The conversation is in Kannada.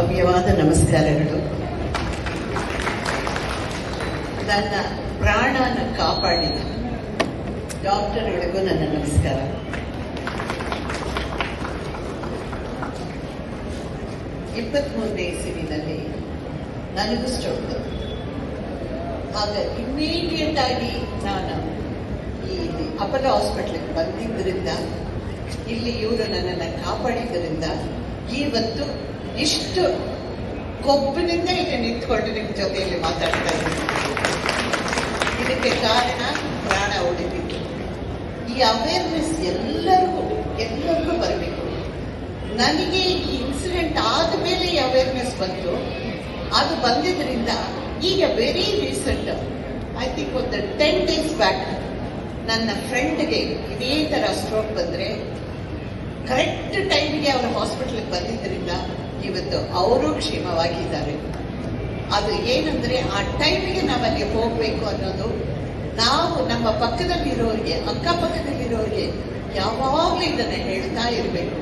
ಭವ್ಯವಾದ ನಮಸ್ಕಾರಗಳು. ನನ್ನ ಪ್ರಾಣನ ಕಾಪಾಡಿದ ಡಾಕ್ಟರ್ಗಳಿಗೂ ನನ್ನ ನಮಸ್ಕಾರ. ಇಪ್ಪತ್ಮೂರನೇ ಇಸುವಿನಲ್ಲಿ ನನಗೂ ಸ್ಟ್ರೋಕ್ ಆಗ ಇಮ್ಮಿಡಿಯೇಟ್ ಆಗಿ ನಾನು ಈ ಅಪರ ಹಾಸ್ಪಿಟ್ಲಿಗೆ ಬಂದಿದ್ದರಿಂದ, ಇಲ್ಲಿ ಇವರು ನನ್ನನ್ನು ಕಾಪಾಡಿದ್ದರಿಂದ ಇವತ್ತು ಇಷ್ಟು ಕೊಬ್ಬಿನಿಂದ ಇಲ್ಲಿ ನಿಂತ್ಕೊಂಡು ನಿಮ್ಮ ಜೊತೆಯಲ್ಲಿ ಮಾತಾಡ್ತಾ ಇದ್ದೀನಿ. ಇದಕ್ಕೆ ಕಾರಣ ಪ್ರಾಣ ಉಳಿದಿದ್ದು ಈ ಅವೇರ್ನೆಸ್ ಎಲ್ಲರಿಗೂ ಎಲ್ಲರಿಗೂ ಬರಬೇಕು. ನನಗೆ ಈ ಇನ್ಸಿಡೆಂಟ್ ಆದ ಮೇಲೆ ಈ ಅವೇರ್ನೆಸ್ ಬಂತು. ಅದು ಬಂದಿದ್ರಿಂದ ಈಗ ವೆರಿ ರೀಸೆಂಟ್ ಐ ಥಿಂಕ್ ಒಂದು ಟೆನ್ ಡೇಸ್ ಬ್ಯಾಕ್ ನನ್ನ ಫ್ರೆಂಡ್ಗೆ ಇದೇ ಥರ ಸ್ಟ್ರೋಕ್ ಬಂದರೆ ಕರೆಕ್ಟ್ ಟೈಮಿಗೆ ಅವರ ಹಾಸ್ಪಿಟ್ಲಿಗೆ ಬಂದಿದ್ದರಿಂದ ಇವತ್ತು ಅವರು ಕ್ಷೇಮವಾಗಿದ್ದಾರೆ. ಅದು ಏನಂದ್ರೆ ಆ ಟೈಮಿಗೆ ನಾವಲ್ಲಿ ಹೋಗಬೇಕು ಅನ್ನೋದು ನಾವು ನಮ್ಮ ಪಕ್ಕದಲ್ಲಿರೋರಿಗೆ, ಅಕ್ಕಪಕ್ಕದಲ್ಲಿರೋರಿಗೆ ಯಾವಾಗಲೂ ಇದನ್ನು ಹೇಳ್ತಾ ಇರಬೇಕು.